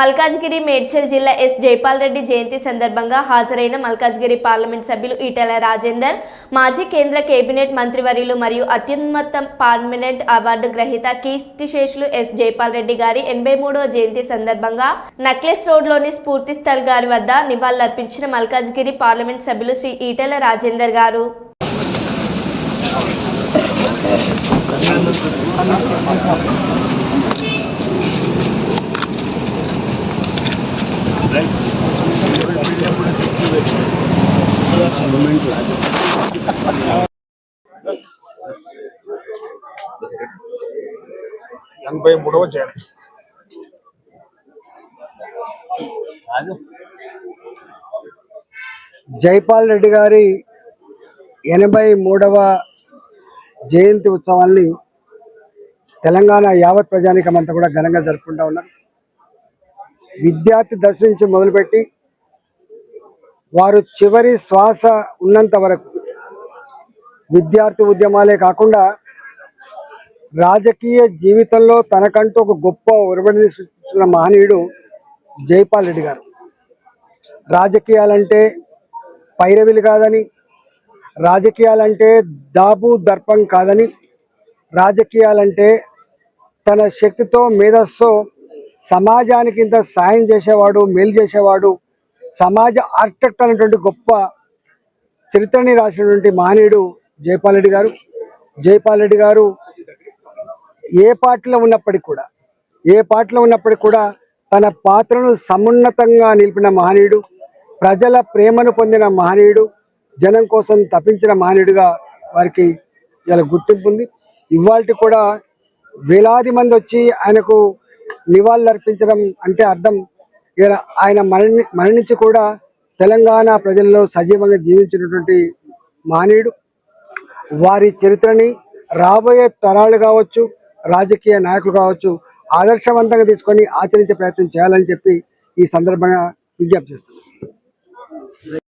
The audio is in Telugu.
మల్కాజ్గిరి మేడ్చల్ జిల్లా ఎస్ జైపాల్ రెడ్డి జయంతి సందర్భంగా హాజరైన మల్కాజ్గిరి పార్లమెంట్ సభ్యులు ఈటెల రాజేందర్ మాజీ కేంద్ర కేబినెట్ మంత్రివర్యులు మరియు అత్యున్నత పార్లమెంట్ అవార్డు గ్రహీత కీర్తిశేషులు ఎస్ జైపాల్ రెడ్డి గారి ఎనభై మూడవ జయంతి సందర్భంగా నక్లెస్ రోడ్లోని స్ఫూర్తి స్థల్ గారి వద్ద నివాళులర్పించిన మల్కాజ్గిరి పార్లమెంట్ సభ్యులు శ్రీ ఈటెల రాజేందర్ గారు. ఎనభై మూడవ జయంతి జైపాల్ రెడ్డి గారి ఎనభై మూడవ జయంతి ఉత్సవాల్ని తెలంగాణ యావత్ ప్రజానికం అంతా కూడా ఘనంగా జరుపుకుంటా ఉన్నారు. విద్యార్థి దశ నుంచి మొదలుపెట్టి వారు చివరి శ్వాస ఉన్నంత వరకు. విద్యార్థి ఉద్యమాలే కాకుండా రాజకీయ జీవితంలో తనకంటూ ఒక గొప్ప ఒరబడిని సృష్టించిన మహనీయుడు జైపాల్ రెడ్డి గారు. రాజకీయాలంటే పైరవిలు కాదని రాజకీయాలంటే దాబు దర్పం కాదని రాజకీయాలంటే తన శక్తితో మేధస్సుతో సమాజానికి ఇంత సాయం చేసేవాడు మేలు చేసేవాడు సమాజ ఆర్కిటెక్ట్ అనేటువంటి గొప్ప చరిత్రని రాసినటువంటి మహనీయుడు జైపాల్ రెడ్డి గారు. జైపాల్ రెడ్డి గారు ఏ పార్టీలో ఉన్నప్పటికీ కూడా ఏ పార్టీలో ఉన్నప్పటికీ కూడా తన పాత్రను సమున్నతంగా నిలిపిన మహనీయుడు ప్రజల ప్రేమను పొందిన మహనీయుడు జనం కోసం తప్పించిన మహనీయుడిగా వారికి ఇలా గుర్తింపు ఉంది. ఇవాళ కూడా వేలాది మంది వచ్చి ఆయనకు నివాళులు అర్పించడం అంటే అర్థం ఆయన మరణి మరణించి కూడా తెలంగాణ ప్రజల్లో సజీవంగా జీవించినటువంటి మానేడు వారి చరిత్రని రాబోయే తరాలు కావచ్చు రాజకీయ నాయకులు కావచ్చు ఆదర్శవంతంగా తీసుకొని ఆచరించే ప్రయత్నం చేయాలని చెప్పి ఈ సందర్భంగా విజ్ఞప్తి చేస్తున్నాను